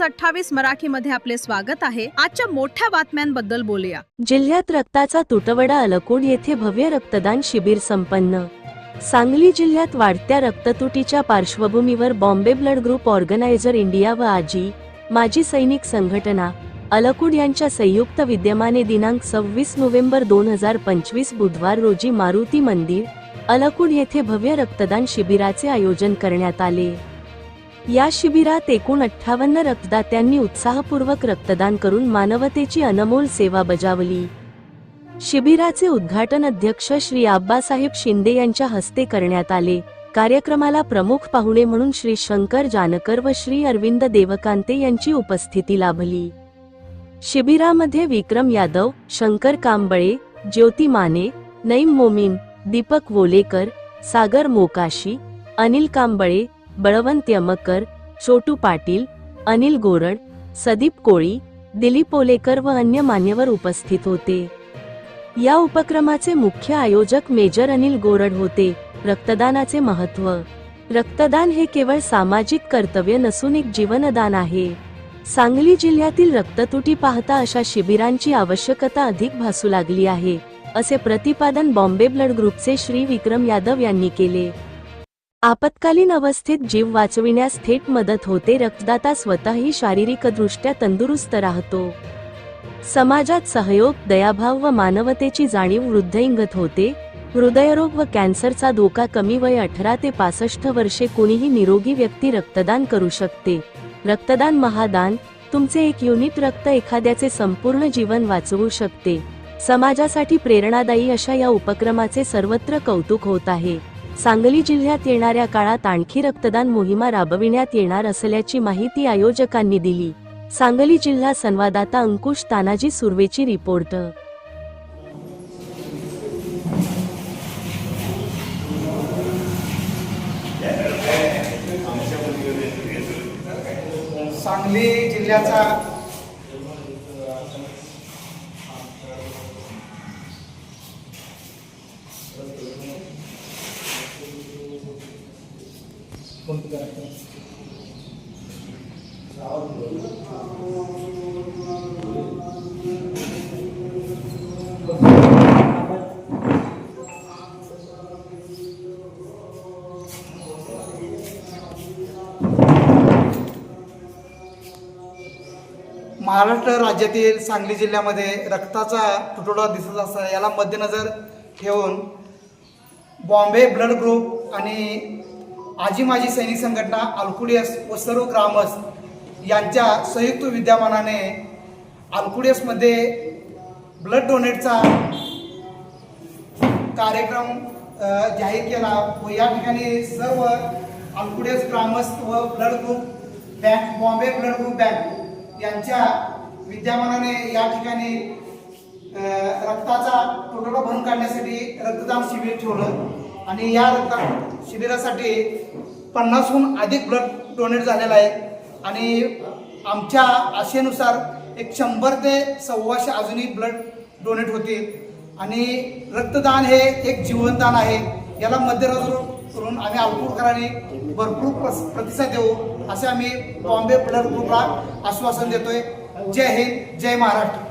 News अठ्ठावीस मराठी मध्ये आपले स्वागत आहे. आजच्या मोठ्या बातम्यांबद्दल बोलूया. जिल्ह्यात रक्ताचा तुटवडा अलकोड येथे भव्य रक्तदान शिबिर संपन्न. सांगली जिल्ह्यात वाढत्या रक्ततुटीच्या पार्श्वभूमीवर Bombay blood group organiser India व आजी माजी सैनिक संघटना अलकुड यांच्या संयुक्त विद्यमाने दिनांक सव्वीस नोव्हेंबर दोन हजार पंचवीस बुधवार रोजी मारुती मंदिर अलकुड येथे भव्य रक्तदान शिबिराचे आयोजन करण्यात आले. या शिबिरात एकूण अठ्ठावन्न रक्तदात्यांनी उत्साहपूर्वक रक्तदान करून मानवतेची अनमोल सेवा बजावली. शिबिराचे उद्घाटन अध्यक्ष श्री आब्बासाहेब शिंदे यांच्या हस्ते करण्यात आले. कार्यक्रमाला प्रमुख पाहुणे म्हणून श्री शंकर जानकर व श्री अरविंद देवकांते यांची उपस्थिती लाभली. शिबिरामध्ये विक्रम यादव शंकर कांबळे ज्योती माने नईम मोमीन दीपक वोलेकर सागर मोकाशी अनिल कांबळे बळवंत यमकर छोटू पाटील अनिल गोरड सदीप कोळी दिलीप ओलेकर व अन्य मान्यवर उपस्थित होते. या उपक्रमाचे मुख्य आयोजक मेजर अनिल गोरड होते रक्तदानाचे महत्त्व रक्तदान हे केवळ सामाजिक कर्तव्य नसून एक जीवनदान आहे. सांगली जिल्ह्यातील रक्ततुटी पाहता अशा शिबिरांची आवश्यकता अधिक भासू लागली आहे असे प्रतिपादन बॉम्बे ब्लड ग्रुपचे श्री विक्रम यादव यांनी केले. आपत्कालीन अवस्थेत जीव वाचविण्यास थेट मदत होते. रक्तदाता स्वतःही शारीरिकदृष्ट्या तंदुरुस्त राहतो. समाजात सहयोग दयाभाव व मानवतेची जाणीव वृद्धइंगत होते. हृदयरोग व कॅन्सरचा धोका कमी वय अठरा ते पासष्ट वर्षे कुणीही निरोगी व्यक्ती रक्तदान करू शकते. रक्तदान महादान तुमचे एक युनिट रक्त एखाद्याचे संपूर्ण जीवन वाचवू शकते. समाजासाठी प्रेरणादायी अशा या उपक्रमाचे सर्वत्र कौतुक होत आहे. सांगली जिल्ह्यात येणाऱ्या काळात आणखी रक्तदान मोहिमा राबविण्यात येणार असल्याची माहिती आयोजकांनी दिली. सांगली जिल्हा संवाददाता अंकुश तानाजी सुर्वेची रिपोर्ट. सांगली जिल्ह्याचा महाराष्ट्र राज्यातील सांगली जिल्ह्यामध्ये रक्ताचा तुटवडा दिसत असता याला मध्यनजर ठेवून बॉम्बे ब्लड ग्रुप आणि आजी माजी सैनिक संघटना अल्कुडियस व सर्व ग्रामस्थ यांच्या संयुक्त विद्यमानाने अल्कुडियसमध्ये ब्लड डोनेटचा कार्यक्रम जाहीर केला व या ठिकाणी सर्व अल्कुडियस ग्रामस्थ व blood group bank Bombay blood group bank यांच्या विद्यमानाने या ठिकाणी रक्ताचा तुटवडा भरून काढण्यासाठी रक्तदान शिबिर ठेवलं. आणि या रक्तदान शिबिरासाठी पन्नासहून अधिक ब्लड डोनेट झालेलं आहे. आणि आमच्या आशेनुसार एक शंभर ते सव्वाशे अजूनही ब्लड डोनेट होतील आणि रक्तदान हे एक जीवनदान आहे. याला मध्यनजर करून आम्ही अल्पूरकरांनी भरपूर प्रस- प्रतिसाद देऊ असे आम्ही बॉम्बे ब्लड ग्रुपला आश्वासन देतोय. जय हिंद जय महाराष्ट्र.